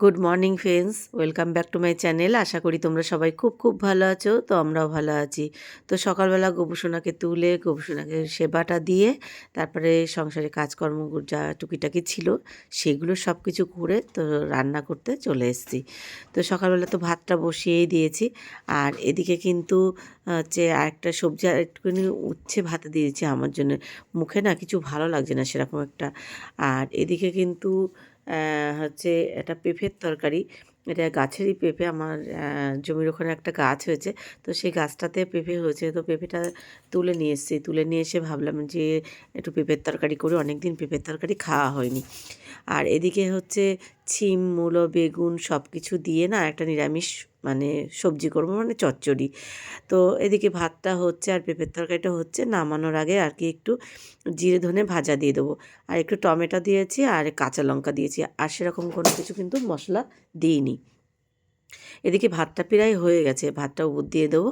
Good morning friends welcome back to my channel আশা করি তোমরা সবাই খুব খুব ভালো আছো, তো আমরাও ভালো আছি। তো সকালবেলা গোপুসোনাকে তুলে, গোপুসোনাকে সেবাটা দিয়ে, তারপরে সংসারে কাজকর্ম যা টুকিটাকি ছিল, সেগুলো সব কিছু করে, তো রান্না করতে চলে এসেছি। তো সকালবেলা তো ভাতটা বসিয়েই দিয়েছি, আর এদিকে কিন্তু, হচ্ছে আরেকটা সবজি আর একটুখানি উচ্ছে ভাতে দিয়েছি আমার জন্য। মুখে না কিছু ভালো লাগছে না সেরকম একটা। আর এদিকে কিন্তু হচ্ছে এটা পেঁপের তরকারি। এটা গাছেরই পেঁপে, আমার জমির ওখানে একটা গাছ হয়েছে। তো সেই গাছটাতে পেঁপে হয়েছে, তো পেঁপেটা তুলে নিয়ে এসেছি। তুলে নিয়ে এসে ভাবলাম যে একটু পেঁপের তরকারি করি অনেক দিন পেঁপের তরকারি খাওয়া হয়নি। আর এদিকে হচ্ছে ছিম, মূলো, বেগুন সব কিছু দিয়ে না একটা নিরামিষ মানে সবজি করব মানে চচ্চড়ি। তো এদিকে ভাতটা হচ্ছে আর পেঁপের তরকারিটা হচ্ছে নামানোর আগে আর কি একটু জিরে ধনে ভাজা দিয়ে দেবো। আর একটু টমেটো দিয়েছি আর কাঁচা লঙ্কা দিয়েছি। আর সেরকম কোনো কিছু কিন্তু মশলা দিইনি। এদিকে ভাতটা প্রায় হয়ে গেছে ভাতটা উপর দিয়ে দেবো।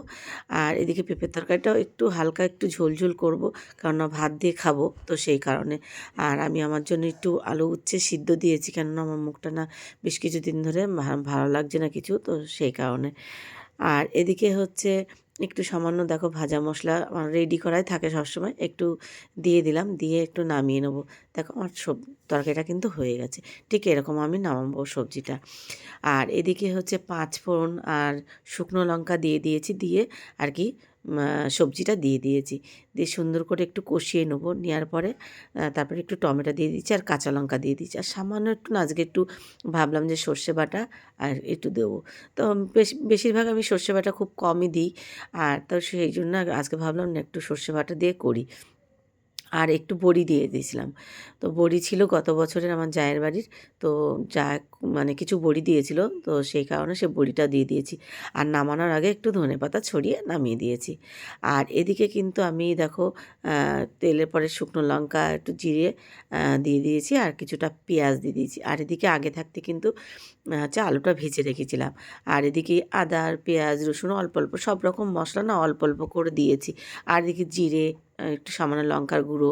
আর এদিকে পেঁপের তরকারিটাও একটু হালকা একটু ঝোল ঝোল করব, কেননা ভাত দিয়ে খাব তো সেই কারণে। আর আমি আমার জন্য একটু আলু উচ্ছে সিদ্ধ দিয়েছি, কেননা আমার মুখটা না বেশ কিছুদিন ধরে ভালো লাগছে না কিছু তো সেই কারণে। আর এদিকে হচ্ছে একটু সামান্য দেখো ভাজা মশলা আমার রেডি করাই থাকে সবসময়। একটু দিয়ে দিলাম, দিয়ে একটু নামিয়ে নেব। দেখো আমার সব তরকারিটা কিন্তু হয়ে গেছে। ঠিক এরকম আমি নামাবো সবজিটা। আর এদিকে হচ্ছে পাঁচফোড়ন আর শুকনো লঙ্কা দিয়ে দিয়েছি, দিয়ে আর কি সবজিটা দিয়ে দিয়েছি। দিয়ে সুন্দর করে একটু কষিয়ে নেব। নেওয়ার পরে তারপরে একটু টমেটো দিয়ে দিচ্ছি আর কাঁচা লঙ্কা দিয়ে দিচ্ছি। আর সামান্য একটু না, আজকে একটু ভাবলাম যে সর্ষে বাটা আর একটু দেবো। তো বেশ, বেশিরভাগ আমি সর্ষে বাটা খুব কমই দিই। আর তো সেই জন্য আজকে ভাবলাম না একটু সর্ষে বাটা দিয়ে করি। আর একটু বড়ি দিয়ে দিয়েছিলাম। তো বড়ি ছিল গত বছরের আমার জায়ের বাড়ির। তো যা মানে কিছু বড়ি দিয়েছিল, তো সেই কারণে সে বড়িটা দিয়ে দিয়েছি। আর নামানোর আগে একটু ধনে পাতা ছড়িয়ে নামিয়ে দিয়েছি। আর এদিকে কিন্তু আমি দেখো তেলের পরে শুকনো লঙ্কা একটু জিরে দিয়ে দিয়েছি আর কিছুটা পেঁয়াজ দিয়ে দিয়েছি। আর এদিকে আগে থাকতে কিন্তু হচ্ছে আলুটা ভেজে রেখেছিলাম। আর এদিকে আদা পেঁয়াজ রসুন অল্প অল্প সব রকম মশলা না অল্প অল্প করে দিয়েছি। আর এদিকে জিরে একটু সামান্য লঙ্কার গুঁড়ো।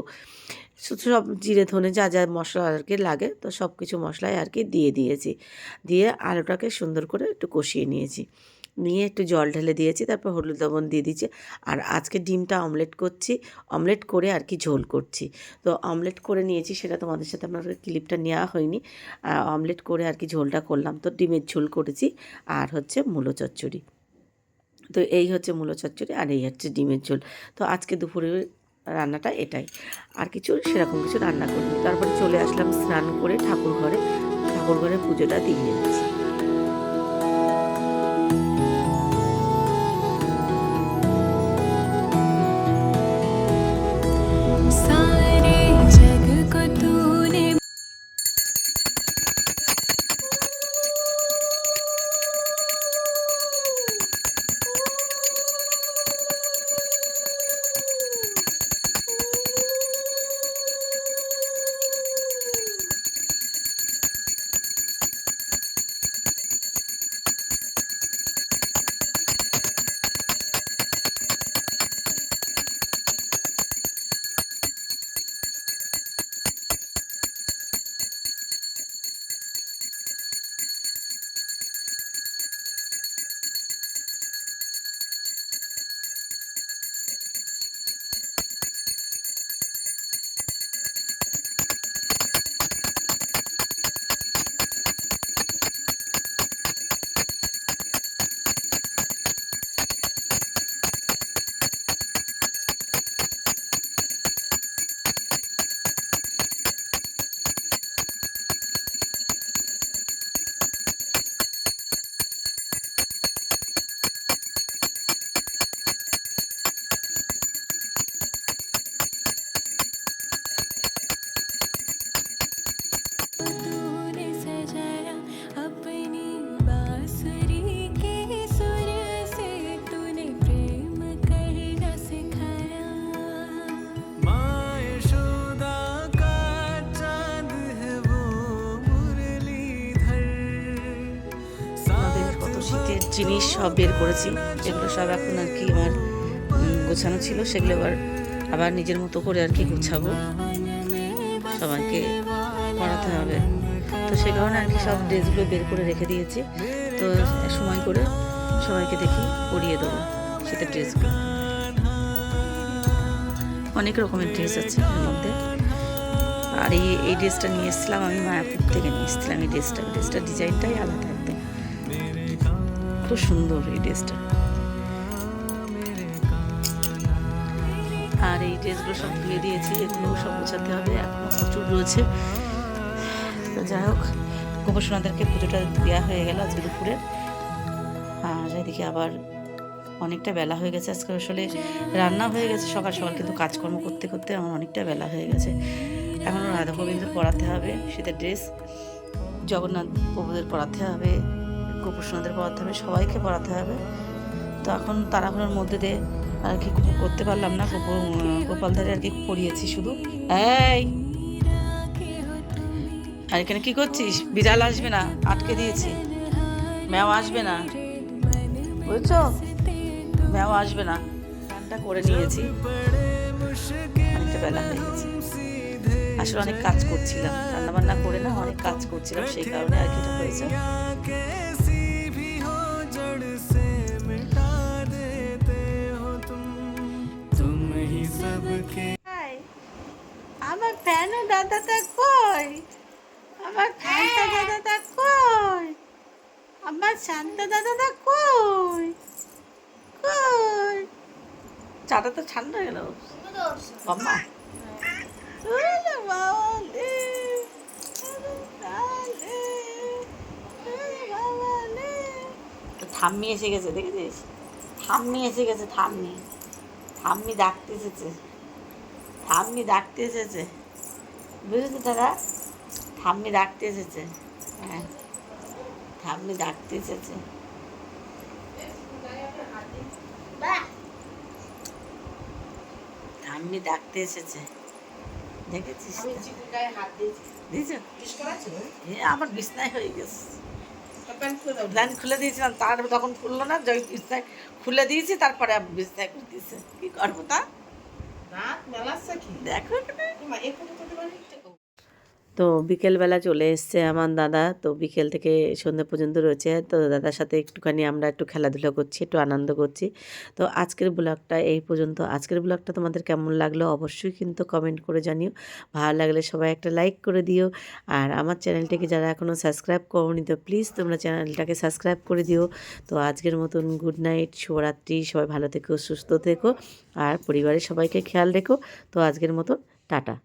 সব জিরে, ধনে, যা যা মশলা আর কি লাগে, তো সব কিছু মশলাই আর কি দিয়ে দিয়েছি। দিয়ে আলুটাকে সুন্দর করে একটু কষিয়ে নিয়েছি। নিয়ে একটু জল ঢেলে দিয়েছি, তারপর হলুদ লবণ দিয়ে দিয়েছি। আর আজকে ডিমটা অমলেট করছি, অমলেট করে আর কি ঝোল করছি। তো অমলেট করে নিয়েছি, সেটা তোমাদের সাথে আমার ক্লিপটা নেওয়া হয়নি। অমলেট করে আর কি ঝোলটা করলাম। তো ডিমের ঝোল করেছি, আর হচ্ছে মূলো চচ্চড়ি। তো এই হচ্ছে মূল চচ্চড়ি আর এই হচ্ছে ডিমের ঝোল। তো আজকে দুপুরে রান্নাটা এটাই। আর কিছু সেরকম কিছু রান্না করিনি। তারপরে চলে আসলাম স্নান করে ঠাকুর ঘরে ঠাকুর ঘরে পুজোটা দিয়ে নিয়েছি জিনিস সব বের করেছি, যেগুলো সব এখন আর কি আমার গোছানো ছিল, সেগুলো এবার আবার নিজের মতো করে আর কি গুছাবো। সবাইকে পড়াতে হবে। তো সে কারণে আর কি সব ড্রেসগুলো বের করে রেখে দিয়েছি। তো সময় করে সবাইকে দেখি, পরিয়ে দেবো শীতের ড্রেসগুলো। অনেক রকমের ড্রেস আছে এর মধ্যে। আর এই এই ড্রেসটা নিয়ে এসেছিলাম, আমি মায়াপুর থেকে নিয়ে এসেছিলাম এই ড্রেসটা। ড্রেসটার ডিজাইনটাই আলাদা একদম। খুব সুন্দর এই ড্রেসটা। আর এই ড্রেসগুলো সব ধুয়ে দিয়েছি এগুলো সব গোছাতে হবে, এখনও প্রচুর রয়েছে। তো যাই হোক, গোপসোনাদেরকে পুজোটা দেওয়া হয়ে গেল আজকে দুপুরে। আর এদিকে আবার অনেকটা বেলা হয়ে গেছে, আজকে আসলে রান্না হয়ে গেছে সকাল সকাল, কিন্তু কাজকর্ম করতে করতে আমার অনেকটা বেলা হয়ে গেছে। এখনও রাধা গোবিন্দর পড়াতে হবে, শীতের ড্রেস, জগন্নাথ প্রভুদের পড়াতে হবে পড়াতে হবে, সবাইকে পড়াতে হবে। তো এখন তাড়াহুড়োর মধ্যে দিয়ে আর কি করতে পারলাম না, গোপ- গোপালদারে আর কি পড়িয়েছি শুধু। এই! আর এখানে কি করছিস? বিড়াল আসবে না, আটকে দিয়েছি। ম্যাও আসবে না। বুঝছ? ম্যাও আসবে না। গানটা করে নিয়েছি। আসলে অনেক কাজ করছিলাম। রান্না বান্না করে না, অনেক কাজ করছিলাম, সেই কারণে আর কি হয়েছে। सबके আমার ফ্যানও দাদাটা কই আমার ফ্যানটা দাদাটা কই আমার শান্ত দাদাটা কই কই চাটা তো ঠান্ডা হয়ে গেল বাবা ওরে বাবা রে ওরে বাবা রে, ওরে বাবা রে। তো ঠাম্মি এসে গেছে দেখেছিস ঠাম্মি এসে গেছে ঠাম্মি ঠাম্মি ডাকতে এসেছে। ঠাম্মি ডাকতে এসেছে। বুঝেছ দাদা ঠাম্মি ডাকতে এসেছে। হ্যাঁ ঠাম্মি ডাকতে এসেছে। ঠাম্মি ডাকতে এসেছে। দেখেছিস দিয়েছ। আমার বিছনায় হয়ে গেছে। প্ল্যান খুলে দিয়েছিলাম তার তখন খুললো না যে বিছনায় খুলে দিয়েছি তারপরে বিছনায় করে দিয়েছে কি করব তা? দেখো তো বিকেলবেলা চলে এসছে আমার দাদা। তো বিকেল থেকে সন্ধ্যা পর্যন্ত রয়েছে। তো দাদার সাথে একটুখানি আমরা একটু খেলাধুলা করছি, একটু আনন্দ করছি। তো আজকের ব্লগটা এই পর্যন্ত। আজকের ব্লগটা তোমাদের কেমন লাগল অবশ্যই কিন্তু কমেন্ট করে জানিও। ভালো লাগলে সবাই একটা লাইক করে দিও। আর আমার চ্যানেলটাকে যারা এখনও সাবস্ক্রাইব করোনি, তো প্লিজ তোমরা চ্যানেলটাকে সাবস্ক্রাইব করে দিও। তো আজকের মতন গুড নাইট, শুভরাত্রি। সবাই ভালো থেকো, সুস্থ থেকো। আর পরিবারের সবাইকে খেয়াল রেখো। তো আজকের মতন, টাটা।